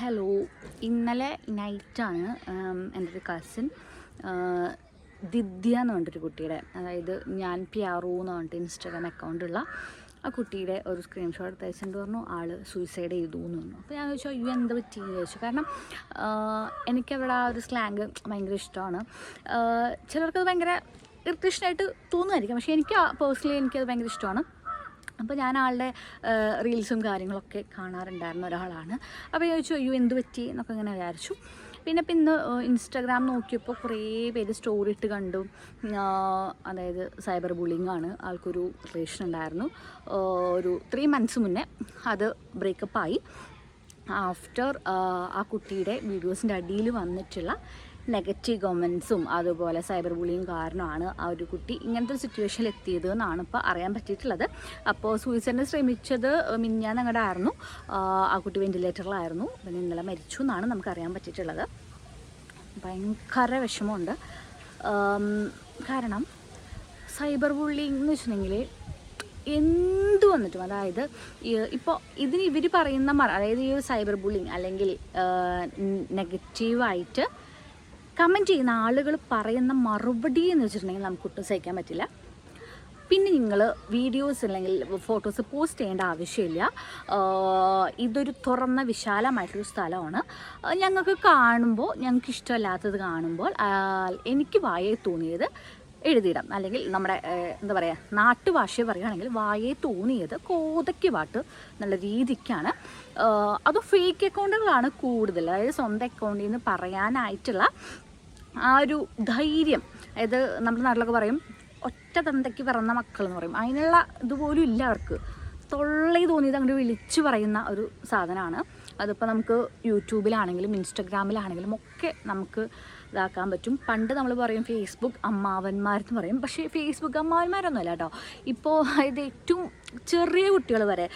Hello ഇന്നലെ നൈറ്റാണ് എന്റെ ഒരു കസിൻ ദിദ്യ എന്ന് പറഞ്ഞിട്ടൊരു കുട്ടിയുടെ അതായത് ഞാൻ പിയാറു എന്ന് പറഞ്ഞിട്ട് ഇൻസ്റ്റാഗ്രാം അക്കൗണ്ടുള്ള ആ കുട്ടിയുടെ ഒരു സ്ക്രീൻഷോട്ട് എടുത്ത് പറഞ്ഞു. ആൾ സൂയിസൈഡ് ചെയ്തു എന്ന് പറഞ്ഞു. അപ്പോൾ ഞാൻ ചോദിച്ചു അയ്യോ എന്താ പറ്റി? എന്ന് ചോദിച്ചു. കാരണം എനിക്ക് എനിക്കവിടെ ആ ഒരു സ്ലാങ് ഭയങ്കര ഇഷ്ടമാണ്. ചിലർക്കത് ഭയങ്കര ഇറിറ്റേഷനായിട്ട് തോന്നുമായിരിക്കും. പക്ഷേ എനിക്ക് പേഴ്സണലി എനിക്കത് ഭയങ്കര ഇഷ്ടമാണ്. അപ്പോൾ ഞാൻ ആളുടെ റീൽസും കാര്യങ്ങളൊക്കെ കാണാറുണ്ടായിരുന്ന ഒരാളാണ്. അപ്പോൾ ചോദിച്ചു അയ്യോ എന്ത് പറ്റി? എന്നൊക്കെ ഇങ്ങനെ വിചാരിച്ചു. പിന്നെ ഇപ്പം ഇന്ന് ഇൻസ്റ്റാഗ്രാം നോക്കിയപ്പോൾ കുറേ പേര് സ്റ്റോറി ഇട്ട് കണ്ടു. അതായത് സൈബർ ബുള്ളിങ് ആണ്. ആൾക്കൊരു റിലേഷൻ ഉണ്ടായിരുന്നു. ഒരു ത്രീ മന്ത്സ് മുന്നേ അത് ബ്രേക്കപ്പായി ആഫ്റ്റർ ആ കുട്ടിയുടെ വീഡിയോസിന്റെ അടിയിൽ വന്നിട്ടുള്ള നെഗറ്റീവ് കമൻസും അതുപോലെ സൈബർ ബുള്ളിയും കാരണമാണ് ആ ഒരു കുട്ടി ഇങ്ങനത്തെ ഒരു സിറ്റുവേഷനിൽ എത്തിയത് എന്നാണ് ഇപ്പോൾ അറിയാൻ പറ്റിയിട്ടുള്ളത്. അപ്പോൾ സൂയിസൈഡിന് ശ്രമിച്ചത് മിന്നാൻ ഞങ്ങളുടെ ആയിരുന്നു. ആ കുട്ടി വെന്റിലേറ്ററിലായിരുന്നു പിന്നെ ഇന്നലെ മരിച്ചു എന്നാണ് നമുക്ക് അറിയാൻ പറ്റിയിട്ടുള്ളത്. ഭയങ്കര വിഷമമുണ്ട്. കാരണം സൈബർ ബുള്ളിങ് എന്ന് വെച്ചിട്ടുണ്ടെങ്കിൽ എന്ത് വന്നിട്ടും അതായത് ഇപ്പോൾ ഇതിന് ഇവർ പറയുന്ന അതായത് ഈ സൈബർ ബുള്ളിങ് അല്ലെങ്കിൽ നെഗറ്റീവായിട്ട് കമന്റ് ചെയ്യുന്ന ആളുകൾ പറയുന്ന മറുപടി എന്ന് വെച്ചിട്ടുണ്ടെങ്കിൽ നമുക്ക് ഒട്ടും സഹിക്കാൻ പറ്റില്ല. പിന്നെ നിങ്ങൾ വീഡിയോസ് അല്ലെങ്കിൽ ഫോട്ടോസ് പോസ്റ്റ് ചെയ്യേണ്ട ആവശ്യമില്ല. ഇതൊരു തുറന്ന വിശാലമായിട്ടൊരു സ്ഥലമാണ്. ഞങ്ങൾക്ക് കാണുമ്പോൾ ഞങ്ങൾക്ക് ഇഷ്ടമല്ലാത്തത് കാണുമ്പോൾ എനിക്ക് വായേ തോന്നിയത് എഴുതിയിടാം. അല്ലെങ്കിൽ നമ്മുടെ എന്താ പറയുക നാട്ടുഭാഷ പറയുകയാണെങ്കിൽ വായേ തോന്നിയത് കോതയ്ക്ക് പാട്ട് എന്നുള്ള രീതിക്കാണ്. അത് ഫേക്ക് അക്കൗണ്ടുകളാണ് കൂടുതൽ. അതായത് സ്വന്തം അക്കൗണ്ടിൽ നിന്ന് പറയാനായിട്ടുള്ള ആ ഒരു ധൈര്യം അതായത് നമ്മുടെ നാട്ടിലൊക്കെ പറയും ഒറ്റ തന്തയ്ക്ക് പിറന്ന മക്കൾ എന്ന് പറയും. അതിനുള്ള ഇതുപോലും ഇല്ല അവർക്ക്. തൊള്ളി തോന്നിയത് അങ്ങോട്ട് വിളിച്ചു പറയുന്ന ഒരു സാധനമാണ്. അതിപ്പോൾ നമുക്ക് യൂട്യൂബിലാണെങ്കിലും ഇൻസ്റ്റഗ്രാമിലാണെങ്കിലും ഒക്കെ നമുക്ക് ഇതാക്കാൻ പറ്റും. പണ്ട് നമ്മൾ പറയും ഫേസ്ബുക്ക് അമ്മാവന്മാരെന്ന് പറയും. പക്ഷേ ഫേസ്ബുക്ക് അമ്മാവന്മാരൊന്നുമല്ല കേട്ടോ. ഇപ്പോൾ ഇത് ഏറ്റവും ചെറിയ കുട്ടികൾ വരെ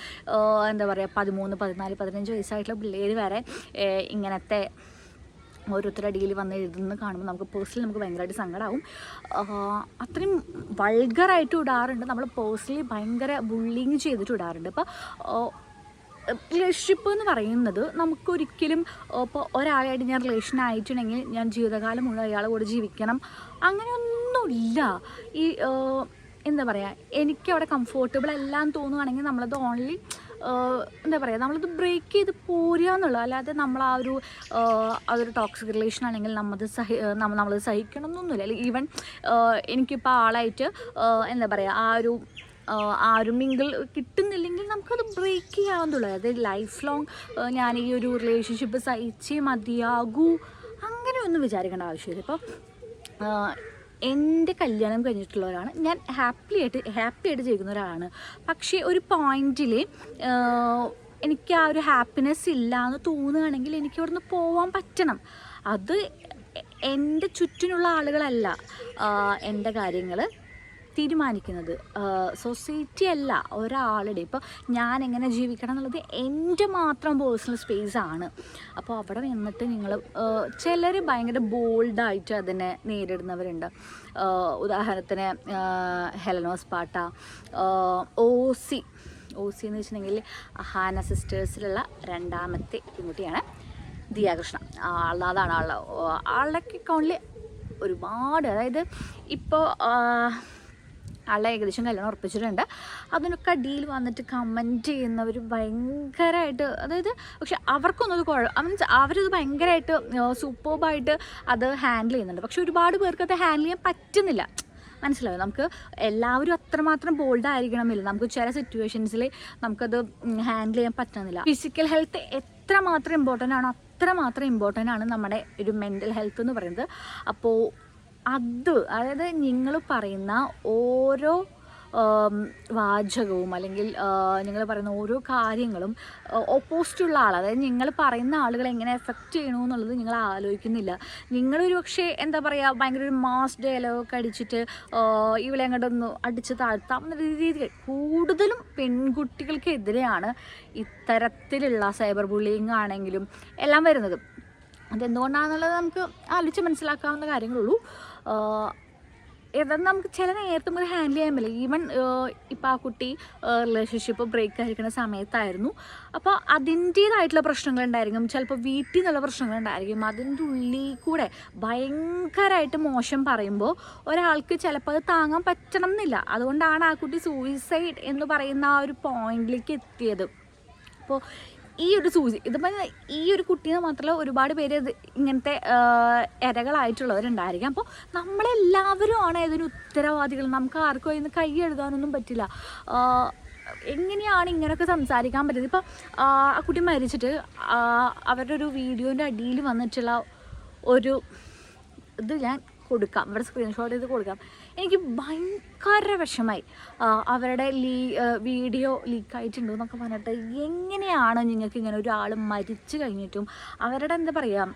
എന്താ പറയുക പതിമൂന്ന് പതിനാല് പതിനഞ്ച് വയസ്സായിട്ടുള്ള പിള്ളേർ വരെ ഇങ്ങനത്തെ ഓരോരുത്തരുടെ അടിയിൽ വന്ന് എഴുതുന്നത് കാണുമ്പോൾ നമുക്ക് പേഴ്സണലി നമുക്ക് ഭയങ്കരമായിട്ട് സങ്കടമാവും അത്രയും വൾഗറായിട്ട് ഇടാറുണ്ട്. നമ്മൾ പേഴ്സണലി ഭയങ്കര ബുള്ളിങ് ചെയ്തിട്ട് ഇടാറുണ്ട്. ഇപ്പോൾ റിലേഷൻഷിപ്പ് എന്ന് പറയുന്നത് നമുക്കൊരിക്കലും ഇപ്പോൾ ഒരാളായിട്ട് ഞാൻ റിലേഷൻ ആയിട്ടുണ്ടെങ്കിൽ ഞാൻ ജീവിതകാലം മുഴുവൻ അയാളെ കൂടെ ജീവിക്കണം. അങ്ങനെയൊന്നുമില്ല. ഈ എന്താ പറയുക എനിക്ക് അവിടെ കംഫർട്ടബിൾ എല്ലാം തോന്നുവാണെങ്കിൽ നമ്മളത് ഓൺലി എന്താ പറയുക നമ്മളത് ബ്രേക്ക് ചെയ്ത് പോരുക എന്നുള്ളത് അല്ലാതെ നമ്മൾ ആ ഒരു ആ അതൊരു ടോക്സിക് റിലേഷൻ ആണെങ്കിൽ നമ്മത് സഹി നമ്മൾ നമ്മളത് സഹിക്കണം എന്നൊന്നുമില്ല അല്ലെങ്കിൽ ഈവൻ എനിക്കിപ്പോൾ ആളായിട്ട് എന്താ പറയുക ആ ഒരു ആരും ഒരു മിങ്കിൾ കിട്ടുന്നില്ലെങ്കിൽ നമുക്കത് ബ്രേക്ക് ചെയ്യാവുന്നുള്ളൂ അതായത് ലൈഫ് ലോങ് ഞാൻ ഈ ഒരു റിലേഷൻഷിപ്പ് സഹിച്ചേ മതിയാകൂ. അങ്ങനെയൊന്നും വിചാരിക്കേണ്ട ആവശ്യമില്ല. ഇപ്പോൾ എന്റെ കല്യാണം കഴിഞ്ഞിട്ടുള്ളവരാണ്. ഞാൻ ഹാപ്പി ആയിട്ട് ഹാപ്പി ആയിട്ട് ജീവിക്കുന്ന ഒരാളാണ്. പക്ഷേ ഒരു പോയിന്റിൽ എനിക്ക് ആ ഒരു ഹാപ്പിനെസ് ഇല്ല എന്ന് തോന്നുകയാണെങ്കിൽ എനിക്ക് അവിടുന്ന് പോവാൻ പറ്റണം. അത് എന്റെ ചുറ്റിനുള്ള ആളുകളല്ല എന്റെ കാര്യങ്ങൾ തീരുമാനിക്കുന്നത്. സൊസൈറ്റി അല്ല ഒരാളുടെ. ഇപ്പോൾ ഞാൻ എങ്ങനെ ജീവിക്കണം എന്നുള്ളത് എന്റെ മാത്രം പേഴ്സണൽ സ്പേസ് ആണ്. അപ്പോൾ അവിടെ നിന്നിട്ട് നിങ്ങൾ ചിലർ ഭയങ്കര ബോൾഡായിട്ട് അതിനെ നേരിടുന്നവരുണ്ട്. ഉദാഹരണത്തിന് ഹെലനോസ് പാട്ട ഓ സി ഒ സി എന്ന് വെച്ചിട്ടുണ്ടെങ്കിൽ ഹാന സിസ്റ്റേഴ്സിലുള്ള രണ്ടാമത്തെ പെൺകുട്ടിയാണ് ദിയാകൃഷ്ണ. അതാണ് ആളുടെ. ആളുടെ അക്കൗണ്ടിൽ ഒരുപാട്. അതായത് ഇപ്പോൾ ആളെ ഏകദേശം കല്യാണം ഉറപ്പിച്ചിട്ടുണ്ട്. അതിനൊക്കെ അടിയിൽ വന്നിട്ട് കമന്റ് ചെയ്യുന്നവർ ഭയങ്കരമായിട്ട് അതായത് പക്ഷെ അവർക്കൊന്നും അത് കുഴപ്പം മീൻസ് അവരത് ഭയങ്കരമായിട്ട് സൂപ്പർബായിട്ട് അത് ഹാൻഡിൽ ചെയ്യുന്നുണ്ട്. പക്ഷെ ഒരുപാട് പേർക്ക് അത് ഹാൻഡിൽ ചെയ്യാൻ പറ്റുന്നില്ല. മനസ്സിലായോ? നമുക്ക് എല്ലാവരും അത്രമാത്രം ബോൾഡ് ആയിരിക്കണമെന്നില്ല നമുക്ക് ചില സിറ്റുവേഷൻസിൽ നമുക്കത് ഹാൻഡിൽ ചെയ്യാൻ പറ്റുന്നില്ല. ഫിസിക്കൽ ഹെൽത്ത് എത്രമാത്രം ഇമ്പോർട്ടന്റ് ആണോ അത്രമാത്രം ഇമ്പോർട്ടന്റ് ആണ് നമ്മുടെ ഒരു മെന്റൽ ഹെൽത്ത് എന്ന് പറയുന്നത്. അപ്പോൾ അത് അതായത് നിങ്ങൾ പറയുന്ന ഓരോ വാചകവും അല്ലെങ്കിൽ നിങ്ങൾ പറയുന്ന ഓരോ കാര്യങ്ങളും ഓപ്പോസിറ്റുള്ള ആൾ അതായത് നിങ്ങൾ പറയുന്ന ആളുകൾ എങ്ങനെ എഫക്റ്റ് ചെയ്യണമെന്നുള്ളത് നിങ്ങൾ ആലോചിക്കുന്നില്ല. നിങ്ങളൊരു പക്ഷേ എന്താ പറയുക ഭയങ്കര ഒരു മാസ് ഡയലോഗൊക്കെ അടിച്ചിട്ട് ഇവളെ അങ്ങോട്ടൊന്ന് അടിച്ച് താഴ്ത്താം എന്ന രീതിയിൽ കൂടുതലും പെൺകുട്ടികൾക്കെതിരെയാണ് ഇത്തരത്തിലുള്ള സൈബർ ബുള്ളിങ് ആണെങ്കിലും എല്ലാം വരുന്നത്. അതെന്തുകൊണ്ടാണെന്നുള്ളത് നമുക്ക് ആലോചിച്ച് മനസ്സിലാക്കാവുന്ന കാര്യങ്ങളുള്ളൂ ഏതാണ്ട് നമുക്ക് ചില നേരത്തും ഒരു ഹാൻഡിൽ ചെയ്യാൻ പറ്റില്ല. ഈവൻ ഇപ്പം ആ കുട്ടി റിലേഷൻഷിപ്പ് ബ്രേക്ക് ആയിരിക്കുന്ന സമയത്തായിരുന്നു. അപ്പോൾ അതിന്റേതായിട്ടുള്ള പ്രശ്നങ്ങൾ ഉണ്ടായിരിക്കും ചിലപ്പോൾ വീട്ടിൽ നിന്നുള്ള പ്രശ്നങ്ങൾ ഉണ്ടായിരിക്കും അതിന്റെ ഉള്ളിൽ കൂടെ ഭയങ്കരമായിട്ട് മോശം പറയുമ്പോൾ ഒരാൾക്ക് ചിലപ്പോൾ അത് താങ്ങാൻ പറ്റണം എന്നില്ല അതുകൊണ്ടാണ് ആ കുട്ടി സൂയിസൈഡ് എന്ന് പറയുന്ന ആ ഒരു പോയിന്റിലേക്ക് എത്തിയത്. അപ്പോൾ ഈ ഒരു സൂചി ഇതിപ്പോൾ ഈ ഒരു കുട്ടീനെ മാത്രമല്ല ഒരുപാട് പേര് ഇത് ഇങ്ങനത്തെ ഇരകളായിട്ടുള്ളവരുണ്ടായിരിക്കും അപ്പോൾ നമ്മളെല്ലാവരും ആണ് ഇതിന് ഉത്തരവാദികൾ? നമുക്ക് ആർക്കും ഇന്ന് കൈ എഴുതാനൊന്നും പറ്റില്ല. എങ്ങനെയാണ് ഇങ്ങനെയൊക്കെ സംസാരിക്കാൻ പറ്റുന്നത്? ഇപ്പം ആ കുട്ടി മരിച്ചിട്ട് അവരുടെ ഒരു വീഡിയോന്റെ അടിയിൽ വന്നിട്ടുള്ള ഒരു ഇത് ഞാൻ കൊടുക്കാം. ഇവിടെ സ്ക്രീൻഷോട്ട് ചെയ്ത് കൊടുക്കാം. എനിക്ക് ഭയങ്കര വിഷമായി. അവരുടെ ലീ വീഡിയോ ലീക്കായിട്ടുണ്ടോ എന്നൊക്കെ പറഞ്ഞിട്ട് എങ്ങനെയാണ് നിങ്ങൾക്ക് ഇങ്ങനെ ഒരാൾ മരിച്ചു കഴിഞ്ഞിട്ടും അവരുടെ എന്താ പറയുക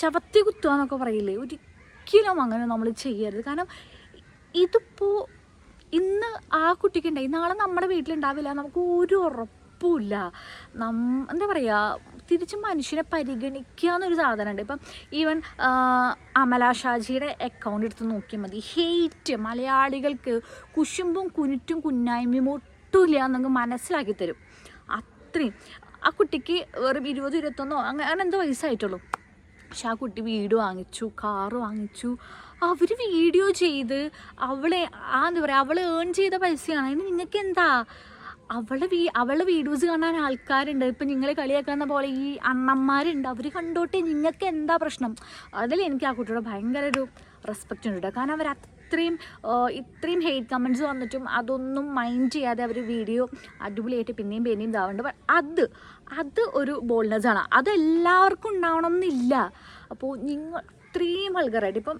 ശവത്തി കുത്തുക എന്നൊക്കെ പറയില്ലേ? ഒരിക്കലും അങ്ങനെ നമ്മൾ ചെയ്യരുത്. കാരണം ഇതിപ്പോൾ ഇന്ന് ആ കുട്ടിക്കുണ്ടായി നാളെ നമ്മുടെ വീട്ടിലുണ്ടാവില്ല. നമുക്ക് ഒരു ഉറപ്പില്ല നം എന്താ പറയുക തിരിച്ച് മനുഷ്യനെ പരിഗണിക്കുക എന്നൊരു സാധനമുണ്ട്. ഇപ്പം ഈവൻ അമല ഷാജിയുടെ അക്കൗണ്ട് എടുത്ത് നോക്കിയാൽ മതി. ഹേറ്റ് മലയാളികൾക്ക് കുശുമ്പും കുരുറ്റും കുന്നായ്മയും ഒട്ടുമില്ല എന്നങ്ങ് മനസ്സിലാക്കി തരും. അത്രയും. ആ കുട്ടിക്ക് വെറും ഇരുപത് ഇരുപത്തൊന്നോ അങ്ങനെ അങ്ങനെ എന്തോ വയസ്സായിട്ടുള്ളൂ. പക്ഷെ ആ കുട്ടി വീട് വാങ്ങിച്ചു കാറ് വാങ്ങിച്ചു. അവർ വീഡിയോ ചെയ്ത് അവളെ ആ എന്താ പറയുക അവൾ ഏൺ ചെയ്ത പൈസയാണ്. അതിന് നിങ്ങൾക്ക് എന്താ? അവളെ വീ അവളുടെ വീഡിയോസ് കാണാൻ ആൾക്കാരുണ്ട്. ഇപ്പം നിങ്ങൾ കളിയാക്കുന്ന പോലെ ഈ അണ്ണന്മാരുണ്ട്. അവർ കണ്ടോട്ടെ നിങ്ങൾക്ക് എന്താ പ്രശ്നം? അതിൽ എനിക്ക് ആ കുട്ടിയോട് ഭയങ്കര ഒരു റെസ്പെക്റ്റ് ഉണ്ട് കേട്ടോ കാരണം അവർ അത്രയും ഇത്രയും ഹെയ്റ്റ് കമന്റ്സ് വന്നിട്ടും അതൊന്നും മൈൻഡ് ചെയ്യാതെ അവർ വീഡിയോ അടിപൊളിയായിട്ട് പിന്നെയും പിന്നെയും ഇതാവുന്നുണ്ട് അത് അത് ഒരു ബോൾനെസ് ആണ്. അത് എല്ലാവർക്കും ഉണ്ടാവണം എന്നില്ല. അപ്പോൾ നിങ്ങൾ ഇത്രയും വൾഗറായിട്ട് ഇപ്പം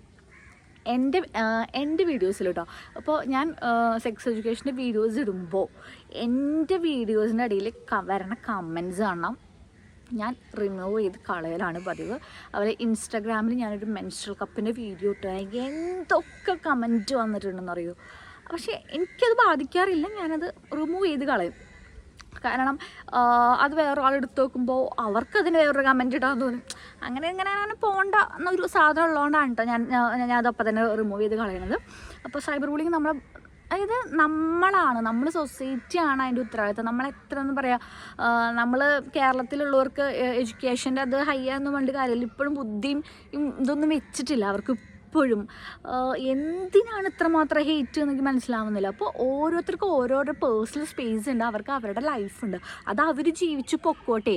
എന്റെ എന്റെ വീഡിയോസിൽ കേട്ടോ അപ്പോൾ ഞാൻ സെക്സ് എഡ്യൂക്കേഷന്റെ വീഡിയോസ് ഇടുമ്പോൾ എന്റെ വീഡിയോസിന്റെ ഇടയിൽ വരണ കമൻസ് കാണണം. ഞാൻ റിമൂവ് ചെയ്ത് കളയലാണ് പതിവ്. അതുപോലെ ഇൻസ്റ്റാഗ്രാമിൽ ഞാനൊരു മെൻസ്ട്രൽ കപ്പിന്റെ വീഡിയോ ഇട്ടാണെങ്കിൽ എന്തൊക്കെ കമന്റ് വന്നിട്ടുണ്ടെന്ന് അറിയോ പക്ഷേ എനിക്കത് ബാധിക്കാറില്ല. ഞാനത് റിമൂവ് ചെയ്ത് കളയും. കാരണം അത് വേറൊരാൾ എടുത്ത് നോക്കുമ്പോൾ അവർക്കതിന് വേറൊരു കമന്റ് ഇടാൻ തോന്നും. അങ്ങനെ ഇങ്ങനെ അങ്ങനെ പോകണ്ട എന്നൊരു സാധനം ഉള്ളതുകൊണ്ടാണ് കേട്ടോ ഞാൻ ഞാൻ അതപ്പം തന്നെ റിമൂവ് ചെയ്ത് കളയണത്. അപ്പോൾ സൈബർ ബുള്ളിങ് നമ്മളെ അതായത് നമ്മളാണ് നമ്മൾ സൊസൈറ്റിയാണ് അതിന്റെ ഉത്തരവാദിത്തം. നമ്മൾ എത്ര എന്ന് പറയാം നമ്മൾ കേരളത്തിലുള്ളവർക്ക് എഡ്യൂക്കേഷന്റെ അത് ഹൈ എന്ന് പറഞ്ഞിട്ട് കാര്യമില്ല. ഇപ്പോഴും ബുദ്ധിയും ഇതൊന്നും വെച്ചിട്ടില്ല. അവർക്ക് ഇപ്പോഴും എന്തിനാണ് ഇത്രമാത്രം ഹേറ്റ് എനിക്ക് മനസ്സിലാവുന്നില്ല. അപ്പോൾ ഓരോരുത്തർക്കും ഓരോരോ പേഴ്സണൽ സ്പേസ് ഉണ്ട് അവർക്ക് അവരുടെ ലൈഫുണ്ട് അത് അവർ ജീവിച്ച് പൊക്കോട്ടെ.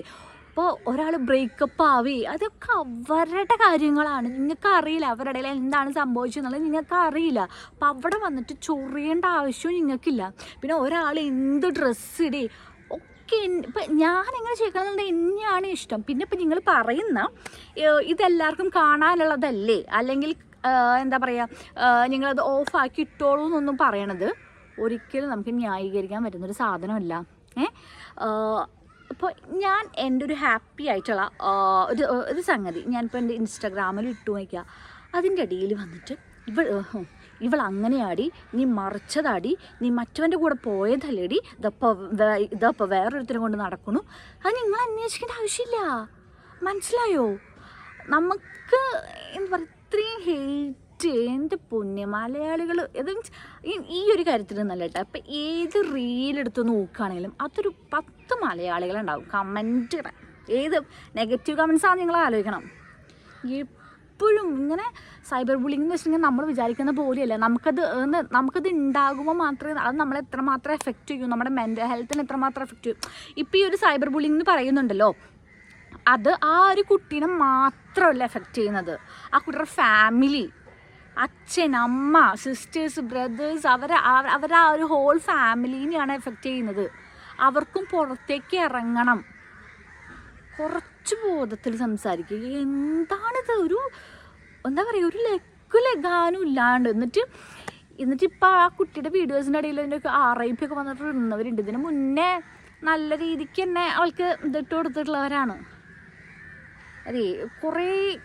അപ്പോൾ ഒരാൾ ബ്രേക്കപ്പ് ആവേ അതൊക്കെ അവരുടെ കാര്യങ്ങളാണ്. നിങ്ങൾക്ക് അറിയില്ല അവരുടെ ഇടയിൽ എന്താണ് സംഭവിച്ചതെന്നുള്ളത് നിങ്ങൾക്ക് അറിയില്ല. അപ്പോൾ അവിടെ വന്നിട്ട് ചൊറിയേണ്ട ആവശ്യവും നിങ്ങൾക്കില്ല. പിന്നെ ഒരാൾ എന്ത് ഡ്രസ്സ് ഇടേ ഒക്കെ ഇപ്പം ഞാൻ എങ്ങനെ ചെയ്യണമെന്നുണ്ടെങ്കിൽ എന്നെയാണ് ഇഷ്ടം. പിന്നെ ഇപ്പം നിങ്ങൾ പറയുന്ന ഇതെല്ലാവർക്കും കാണാനുള്ളതല്ലേ? അല്ലെങ്കിൽ എന്താ പറയുക നിങ്ങളത് ഓഫാക്കി ഇട്ടോളൂ എന്നൊന്നും പറയണത് ഒരിക്കലും നമുക്ക് ന്യായീകരിക്കാൻ പറ്റുന്നൊരു സാധനമല്ല. ഏ? അപ്പോൾ ഞാൻ എന്റെ ഒരു ഹാപ്പി ആയിട്ടുള്ള ഒരു ഒരു സംഗതി ഞാനിപ്പോൾ എന്റെ ഇൻസ്റ്റാഗ്രാമിൽ ഇട്ടു നോക്കുക അതിന്റെ അടിയിൽ വന്നിട്ട് ഇവൾ ഇവൾ അങ്ങനെയാടി നീ മറിച്ചതാടി നീ മറ്റവന്റെ കൂടെ പോയതല്ലേടി ഇതപ്പോൾ ഇതപ്പോൾ വേറൊരുത്തരും കൊണ്ട് നടക്കണു അത് നിങ്ങൾ അന്വേഷിക്കേണ്ട ആവശ്യമില്ല. മനസ്സിലായോ? നമുക്ക് എന്താ പറയുക ഇത്രയും ഹെയ്റ്റ് എന്റെ പുണ്യ മലയാളികൾ ഇത് ഈ- ഒരു കാര്യത്തിൽ നിന്നല്ല കേട്ടോ. അപ്പം ഏത് റീലെടുത്ത് നോക്കുകയാണെങ്കിലും അതൊരു പത്ത് മലയാളികളുണ്ടാവും. കമന്റ് ഏത് നെഗറ്റീവ് കമൻസാണ് നിങ്ങൾ ആലോചിക്കണം. എപ്പോഴും ഇങ്ങനെ സൈബർ ബുള്ളിങ് എന്ന് വെച്ചിട്ടുണ്ടെങ്കിൽ നമ്മൾ വിചാരിക്കുന്ന പോലെയല്ല. നമുക്കത് നമുക്കത് ഉണ്ടാകുമ്പോൾ മാത്രമേ അത് നമ്മളെ എത്രമാത്രം എഫക്റ്റ് ചെയ്യും. നമ്മുടെ മെന്റൽ ഹെൽത്തിനെ എത്രമാത്രം എഫക്റ്റ് ചെയ്യും. ഇപ്പോൾ ഈ ഒരു സൈബർ ബുള്ളിങ് എന്ന് പറയുന്നുണ്ടല്ലോ. അത് ആ ഒരു കുട്ടീനെ മാത്രമല്ല എഫക്റ്റ് ചെയ്യുന്നത്. ആ കുട്ടിയുടെ ഫാമിലി അച്ഛൻ അമ്മ സിസ്റ്റേഴ്സ് ബ്രദേഴ്സ് അവരെ അവരെ ആ ഒരു ഹോൾ ഫാമിലീനെയാണ് എഫക്റ്റ് ചെയ്യുന്നത്. അവർക്കും പുറത്തേക്ക് ഇറങ്ങണം. കുറച്ച് ബോധത്തിൽ സംസാരിക്കുക. എന്താണിത്? ഒരു എന്താ പറയുക ഒരു ലക്കു ലഗാനും ഇല്ലാണ്ട്. എന്നിട്ട് എന്നിട്ട് ഇപ്പം ആ കുട്ടിയുടെ വീഡിയോസിന്റെ ഇടയിൽ അതിന്റെ ആർ ഐ പി ഒക്കെ വന്നിട്ട് ഇടുന്നവരുണ്ട്. ഇതിന് മുന്നേ നല്ല രീതിക്ക് തന്നെ അവൾക്ക് ഇതിട്ട് കൊടുത്തിട്ടുള്ളവരാണ് അതെ കുറേ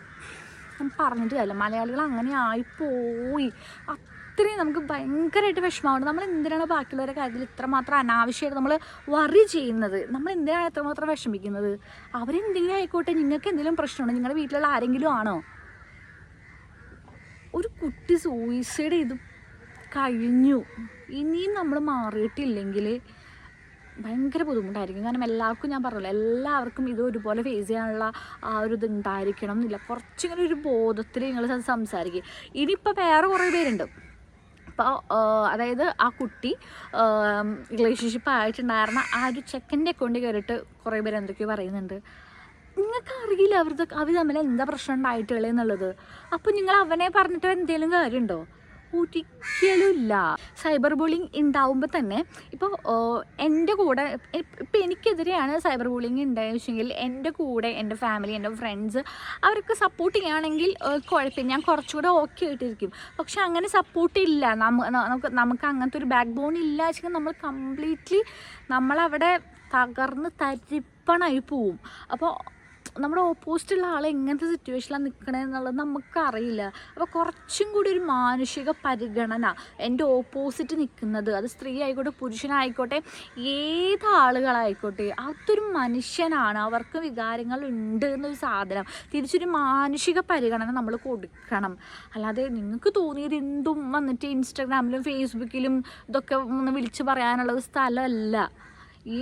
പറഞ്ഞിട്ട് കാര്യമില്ല. മലയാളികൾ അങ്ങനെ ആയിപ്പോയി. അത്രയും നമുക്ക് ഭയങ്കരമായിട്ട് വിഷമമാണ്. നമ്മൾ എന്തിനാണ് ബാക്കിയുള്ളവരെ കാര്യത്തിൽ ഇത്രമാത്രം അനാവശ്യമായിട്ട് നമ്മൾ വറി ചെയ്യുന്നത്? നമ്മൾ എന്തിനാണ് എത്രമാത്രം വിഷമിക്കുന്നത്? അവരെന്തെങ്കിലും ആയിക്കോട്ടെ നിങ്ങൾക്ക് എന്തെങ്കിലും പ്രശ്നമുണ്ടോ? നിങ്ങളുടെ വീട്ടിലുള്ള ആരെങ്കിലും ആണോ? ഒരു കുട്ടി സൂയിസൈഡ് ചെയ്ത് കഴിഞ്ഞു. ഇനിയും നമ്മൾ മാറിയിട്ടില്ലെങ്കിൽ ഭയങ്കര ബുദ്ധിമുട്ടായിരിക്കും. കാരണം എല്ലാവർക്കും ഞാൻ പറഞ്ഞല്ലോ എല്ലാവർക്കും ഇത് ഒരുപോലെ ഫേസ് ചെയ്യാനുള്ള ആ ഒരു ഇത് ഉണ്ടായിരിക്കണം എന്നില്ല. കുറച്ചിങ്ങനെ ഒരു ബോധത്തിൽ നിങ്ങൾ സംസാരിക്കുക ഇനിയിപ്പോൾ വേറെ കുറേ പേരുണ്ട്. അപ്പോൾ അതായത് ആ കുട്ടി റിലേഷൻഷിപ്പ് ആയിട്ടുണ്ടായിരുന്ന ആ ഒരു ചെക്കന്റെ അക്കൗണ്ടിൽ കയറിയിട്ട് കുറേ പേര് എന്തൊക്കെയോ പറയുന്നുണ്ട്. നിങ്ങൾക്ക് അറിയില്ല അവരുടെ അവർ തമ്മിൽ എന്താ പ്രശ്നം ഉണ്ടായിട്ടുള്ളത് എന്നുള്ളത്. അപ്പോൾ നിങ്ങൾ അവനെ പറഞ്ഞിട്ട് എന്തെങ്കിലും കാര്യമുണ്ടോ? ഒരിക്കലും ഇല്ല സൈബർ ബുള്ളിങ് ഉണ്ടാവുമ്പോൾ തന്നെ ഇപ്പോൾ എന്റെ കൂടെ ഇപ്പം എനിക്കെതിരെയാണ് സൈബർ ബുള്ളിങ് ഉണ്ടായെങ്കിൽ എന്റെ കൂടെ എന്റെ ഫാമിലി എന്റെ ഫ്രണ്ട്സ് അവർക്ക് സപ്പോർട്ട് ചെയ്യുകയാണെങ്കിൽ കുഴപ്പമില്ല. ഞാൻ കുറച്ചുകൂടെ ഓക്കെ ആയിട്ടിരിക്കും. പക്ഷെ അങ്ങനെ സപ്പോർട്ട് ഇല്ല. നമുക്ക് നമുക്ക് അങ്ങനത്തെ ഒരു ബാക്ക് ബോൺ ഇല്ല വെച്ചാൽ നമ്മൾ കംപ്ലീറ്റ്ലി നമ്മളവിടെ തകർന്ന് തരിപ്പണായി പോവും. അപ്പോൾ നമ്മുടെ ഓപ്പോസിറ്റുള്ള ആളെ എങ്ങനത്തെ സിറ്റുവേഷനിലാണ് നിൽക്കണേ എന്നുള്ളത് നമുക്കറിയില്ല. അപ്പോൾ കുറച്ചും കൂടി ഒരു മാനുഷിക പരിഗണന എന്റെ ഓപ്പോസിറ്റ് നിൽക്കുന്നത് അത് സ്ത്രീ ആയിക്കോട്ടെ പുരുഷനായിക്കോട്ടെ ഏത് ആളുകളായിക്കോട്ടെ അതൊരു മനുഷ്യനാണ്. അവർക്ക് വികാരങ്ങൾ ഉണ്ട് എന്നൊരു സാധനം. തിരിച്ചൊരു മാനുഷിക പരിഗണന നമ്മൾ കൊടുക്കണം. അല്ലാതെ നിങ്ങൾക്ക് തോന്നിയത് എന്തും വന്നിട്ട് ഇൻസ്റ്റാഗ്രാമിലും ഫേസ്ബുക്കിലും ഇതൊക്കെ ഒന്ന് വിളിച്ച് പറയാനുള്ള സ്ഥലമല്ല. ഈ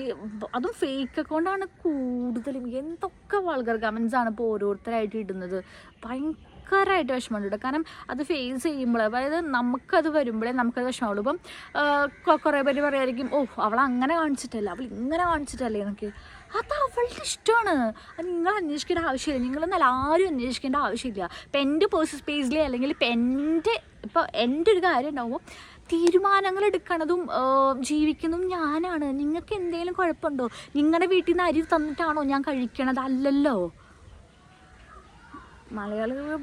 അതും ഫേക്ക് അക്കൗണ്ടാണ് കൂടുതലും. എന്തൊക്കെ വൾഗർ കമൻസ് ആണ് ഇപ്പോൾ ഓരോരുത്തരായിട്ട് ഇടുന്നത്. ഭയങ്കരമായിട്ട് വിഷമമുണ്ട്. കാരണം അത് ഫേസ് ചെയ്യുമ്പോൾ അതായത് നമുക്കത് വരുമ്പോഴേ നമുക്കത് വിഷമമുള്ളൂ. ഇപ്പം കുറേ പേര് പറയായിരിക്കും ഓ അവൾ അങ്ങനെ കാണിച്ചിട്ടല്ല അവൾ ഇങ്ങനെ കാണിച്ചിട്ടല്ലേ എന്നൊക്കെ. അത് അവളുടെ ഇഷ്ടമാണ് അത് നിങ്ങൾ അന്വേഷിക്കേണ്ട ആവശ്യമില്ല. നിങ്ങളെന്നല്ല ആരും അന്വേഷിക്കേണ്ട ആവശ്യമില്ല. ഇപ്പം എന്റെ പേഴ്സണൽ സ്പേസിലെ അല്ലെങ്കിൽ ഇപ്പം എന്റെ ഇപ്പോൾ എന്റെ ഒരു കാര്യം ഉണ്ടാകുമ്പോൾ തീരുമാനങ്ങൾ എടുക്കണതും ജീവിക്കുന്നതും ഞാനാണ്. നിങ്ങൾക്ക് എന്തെങ്കിലും കുഴപ്പമുണ്ടോ? നിങ്ങളുടെ വീട്ടിൽ നിന്ന് അരി തന്നിട്ടാണോ ഞാൻ കഴിക്കണത്? അല്ലല്ലോ. മലയാളികൾ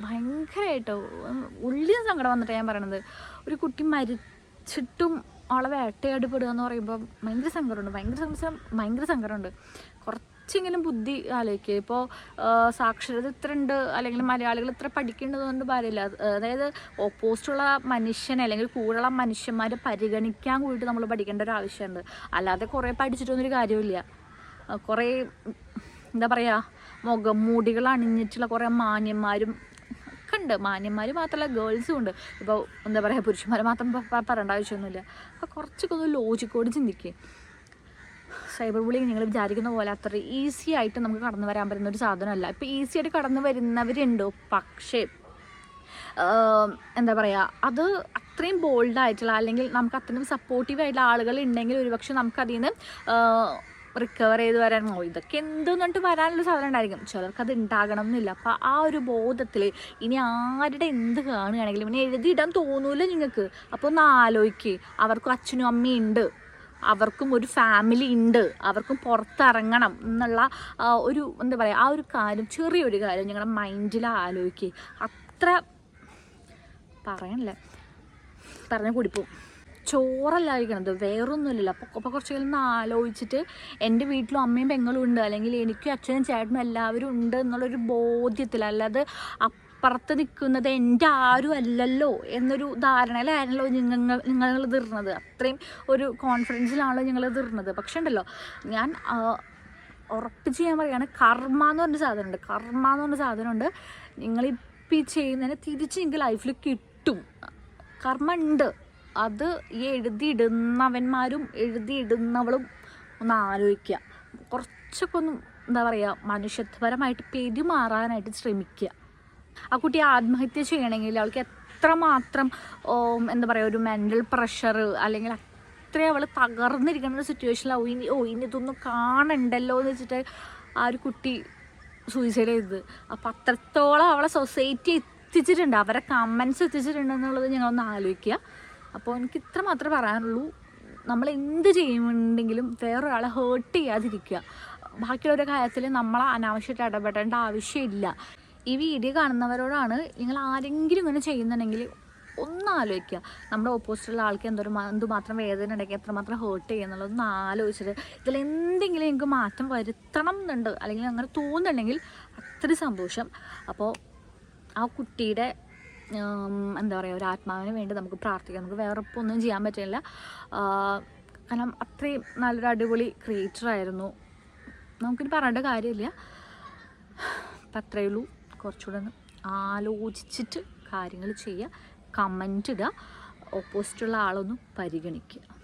ഭയങ്കരമായിട്ടോ ഉള്ളിൽ സങ്കടം വന്നിട്ട് ഞാൻ പറയണത്. ഒരു കുട്ടി മരിച്ചിട്ടും അവളെ വേട്ടയാടി പെടുക എന്ന് പറയുമ്പോൾ ഭയങ്കര സങ്കടമുണ്ട്. ഭയങ്കര സംശയം ഭയങ്കര സങ്കടമുണ്ട്. കുറച്ചെങ്കിലും ബുദ്ധി ആലോചിക്കുക ഇപ്പോൾ സാക്ഷരത ഇത്ര ഉണ്ട് അല്ലെങ്കിൽ മലയാളികൾ ഇത്ര പഠിക്കേണ്ടതുകൊണ്ട് അത് അതായത് ഓപ്പോസിറ്റുള്ള മനുഷ്യനെ അല്ലെങ്കിൽ കൂടെയുള്ള മനുഷ്യന്മാരെ പരിഗണിക്കാൻ കൂടിയിട്ട് നമ്മൾ പഠിക്കേണ്ട ഒരു ആവശ്യമുണ്ട്. അല്ലാതെ കുറേ പഠിച്ചിട്ടൊന്നൊരു കാര്യമില്ല കുറേ എന്താ പറയുക മുഖം മൂടികൾ അണിഞ്ഞിട്ടുള്ള കുറേ മാന്യന്മാരും ഒക്കെ ഉണ്ട്. മാന്യന്മാർ മാത്രമല്ല ഗേൾസും ഉണ്ട്. ഇപ്പോൾ എന്താ പറയുക പുരുഷന്മാർ മാത്രം പറയേണ്ട ആവശ്യമൊന്നുമില്ല. അപ്പോൾ കുറച്ചൊക്കെ ഒന്ന് ലോജിക്കോട് ചിന്തിക്കുക സൈബർ ബുള്ളിങ് നിങ്ങൾ വിചാരിക്കുന്ന പോലെ അത്ര ഈസി ആയിട്ട് നമുക്ക് കടന്നു വരാൻ പറ്റുന്ന ഒരു സാധനമല്ല. ഇപ്പോൾ ഈസി ആയിട്ട് കടന്നു വരുന്നവരുണ്ടോ? പക്ഷേ എന്താ പറയുക അത് അത്രയും ബോൾഡ് ആയിട്ടുള്ള അല്ലെങ്കിൽ നമുക്ക് അത്രയും സപ്പോർട്ടീവ് ആയിട്ടുള്ള ആളുകൾ ഉണ്ടെങ്കിൽ ഒരുപക്ഷെ നമുക്കതിൽ നിന്ന് റിക്കവർ ചെയ്ത് വരാൻ ഇതൊക്കെ എന്തെന്നിട്ട് വരാനുള്ള സാധനം ഉണ്ടായിരിക്കും. ചിലർക്ക് അത് ഉണ്ടാകണം എന്നില്ല. അപ്പം ആ ഒരു ബോധത്തിൽ ഇനി ആരുടെ എന്ത് കാണുകയാണെങ്കിലും ഇനി എഴുതിയിടാൻ തോന്നൂല നിങ്ങൾക്ക്. അപ്പോൾ ഒന്ന് ആലോചിക്കുക അവർക്കും അച്ഛനും അമ്മയും ഉണ്ട്. അവർക്കും ഒരു ഫാമിലി ഉണ്ട്. അവർക്കും പുറത്തിറങ്ങണം എന്നുള്ള ഒരു എന്താ പറയുക ആ ഒരു കാര്യം ചെറിയൊരു കാര്യം ഞങ്ങളുടെ മൈൻഡിൽ ആലോചിക്കുക അത്ര പറയണല്ലേ പറഞ്ഞ കുടിപ്പും. ചോറല്ല കഴിക്കണത് വേറൊന്നുമില്ല അപ്പോൾ അപ്പോൾ കുറച്ചെങ്കിലും ഒന്ന് ആലോചിച്ചിട്ട് എന്റെ വീട്ടിലും അമ്മയും പെങ്ങളും ഉണ്ട്. അല്ലെങ്കിൽ എനിക്കും അച്ഛനും ചേട്ടനും എല്ലാവരും ഉണ്ട് എന്നുള്ളൊരു ബോധ്യത്തിൽ അല്ലാതെ അപ്പുറത്ത് നിൽക്കുന്നത് എന്റെ ആരും അല്ലല്ലോ എന്നൊരു ധാരണയിലായിരുന്നല്ലോ നിങ്ങൾ നിങ്ങൾ തീർന്നത് അത്രയും ഒരു കോൺഫിഡൻസിലാണല്ലോ നിങ്ങൾ തീർന്നത് പക്ഷേ ഉണ്ടല്ലോ ഞാൻ ഉറപ്പിച്ച് ഞാൻ പറയുകയാണ് കർമ്മ എന്ന് പറഞ്ഞ സാധനമുണ്ട്. കർമ്മ എന്ന് പറഞ്ഞ സാധനമുണ്ട്. നിങ്ങളിപ്പോൾ ഈ ചെയ്യുന്നതിന് തിരിച്ച് നിങ്ങൾക്ക് ലൈഫിൽ കിട്ടും. കർമ്മ ഉണ്ട്. അത് ഈ എഴുതിയിടുന്നവന്മാരും എഴുതിയിടുന്നവളും ഒന്ന് ആലോചിക്കുക. കുറച്ചൊക്കെ ഒന്ന് എന്താ പറയുക മനുഷ്യത്വപരമായിട്ട് പെരുമാറാനായിട്ട് ശ്രമിക്കുക. ആ കുട്ടി ആത്മഹത്യ ചെയ്യണമെങ്കിൽ അവൾക്ക് എത്രമാത്രം എന്താ പറയുക ഒരു മെന്റൽ പ്രഷർ അല്ലെങ്കിൽ അത്രയും അവൾ തകർന്നിരിക്കുന്ന ഒരു സിറ്റുവേഷനിലാവും ഇനി ഓ ഇനി ഇതൊന്നും കാണണ്ടല്ലോ എന്ന് വെച്ചിട്ട് ആ ഒരു കുട്ടി സൂയിസൈഡ് ചെയ്തത്. അപ്പം അത്രത്തോളം അവളെ സൊസൈറ്റി എത്തിച്ചിട്ടുണ്ട്. അവരെ കമൻസ് എത്തിച്ചിട്ടുണ്ട് എന്നുള്ളത് ഞങ്ങളൊന്ന് ആലോചിക്കുക. അപ്പോൾ എനിക്ക് ഇത്ര മാത്രമേ പറയാനുള്ളൂ. നമ്മൾ എന്ത് ചെയ്യുന്നുണ്ടെങ്കിലും വേറൊരാളെ ഹേർട്ട് ചെയ്യാതിരിക്കുക. ബാക്കിയുള്ള കാര്യത്തിൽ നമ്മൾ അനാവശ്യമായിട്ട് ഇടപെടേണ്ട ആവശ്യമില്ല. ഈ വീഡിയോ കാണുന്നവരോടാണ് നിങ്ങൾ ആരെങ്കിലും ഇങ്ങനെ ചെയ്യുന്നുണ്ടെങ്കിൽ ഒന്ന് ആലോചിക്കുക. നമ്മുടെ ഓപ്പോസിറ്റുള്ള ആൾക്ക് എന്തൊരു എന്തുമാത്രം വേദന ഉണ്ടെങ്കിൽ എത്രമാത്രം ഹേർട്ട് ചെയ്യുന്നുള്ളത് ഒന്ന് ആലോചിച്ചിട്ട് ഇതിൽ എന്തെങ്കിലും നിങ്ങൾക്ക് മാറ്റം വരുത്തണം എന്നുണ്ട്. അല്ലെങ്കിൽ അങ്ങനെ തോന്നുന്നുണ്ടെങ്കിൽ അത്ര സന്തോഷം. അപ്പോൾ ആ കുട്ടിയുടെ എന്താ പറയുക ഒരു ആത്മാവിന് വേണ്ടി നമുക്ക് പ്രാർത്ഥിക്കാം. നമുക്ക് വേറെ ഇപ്പോൾ ഒന്നും ചെയ്യാൻ പറ്റില്ല. കാരണം അത്രയും നല്ലൊരു അടിപൊളി ക്രിയേറ്റർ ആയിരുന്നു. നമുക്കിനി പറയേണ്ട കാര്യമില്ല. അപ്പം അത്രയേ ഉള്ളൂ. കുറച്ചുകൂടെ ഒന്ന് ആലോചിച്ചിട്ട് കാര്യങ്ങൾ ചെയ്യുക. കമന്റ് ഇടുക. ഓപ്പോസിറ്റുള്ള ആളൊന്നും പരിഗണിക്കുക.